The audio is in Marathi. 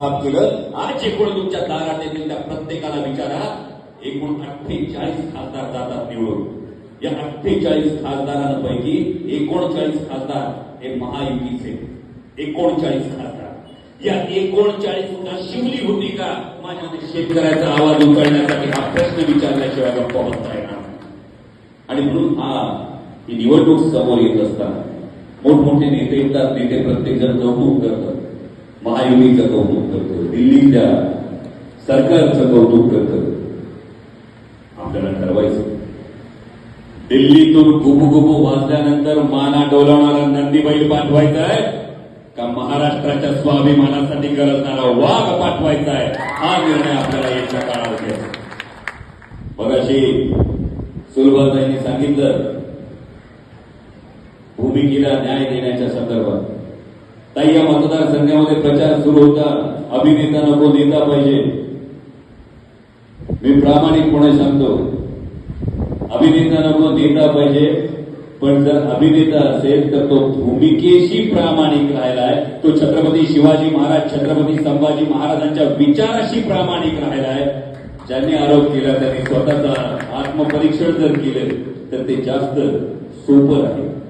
केलं आज एकूण तुमच्या दारात येतील त्या प्रत्येकाला विचारा एकूण अठ्ठेचाळीस खासदार जातात निवडून. या अठ्ठेचाळीस खासदारांपैकी एकोणचाळीस खासदार हे महायुतीचे. एकोणचाळीस खासदार. या एकोणचाळीस शिवली होती का? माझ्या शेतकऱ्याचा आवाज उचलण्यासाठी हा प्रश्न विचारल्याशिवाय गप्पा बसता येणार आणि म्हणून हा ही निवडणूक समोर येत असताना मोठमोठे नेते येतात नेते प्रत्येक जण कौतुक करतात. महायुतीचं कौतुक करतो. दिल्लीच्या सरकारचं कौतुक करतो. आपल्याला ठरवायचं. दिल्लीतून गुबू गुबू वाजल्यानंतर माना डोलावणारा नंदीबाई पाठवायचा आहे का महाराष्ट्राच्या स्वाभिमानासाठी गरजणारा वाघ पाठवायचा आहे हा निर्णय आपल्याला याच्या काळात घ्यायचा मगाशी सुलभाताईंनी सांगितलं भूमिकेला न्याय देण्याच्या संदर्भात. ताई या मतदारसंघामध्ये प्रचार सुरू होता. अभिनेता नको नेता पाहिजे. मी प्रामाणिकपणे सांगतो अभिनेता नको नेता पाहिजे. पण जर अभिनेता असेल तर तो भूमिकेशी प्रामाणिक राहिलाय. तो छत्रपती शिवाजी महाराज छत्रपती संभाजी महाराजांच्या विचाराशी प्रामाणिक राहिलाय. ज्यांनी आरोप केला त्यांनी स्वतःचा आत्मपरीक्षण जर केलं तर ते जास्त सोपं राहील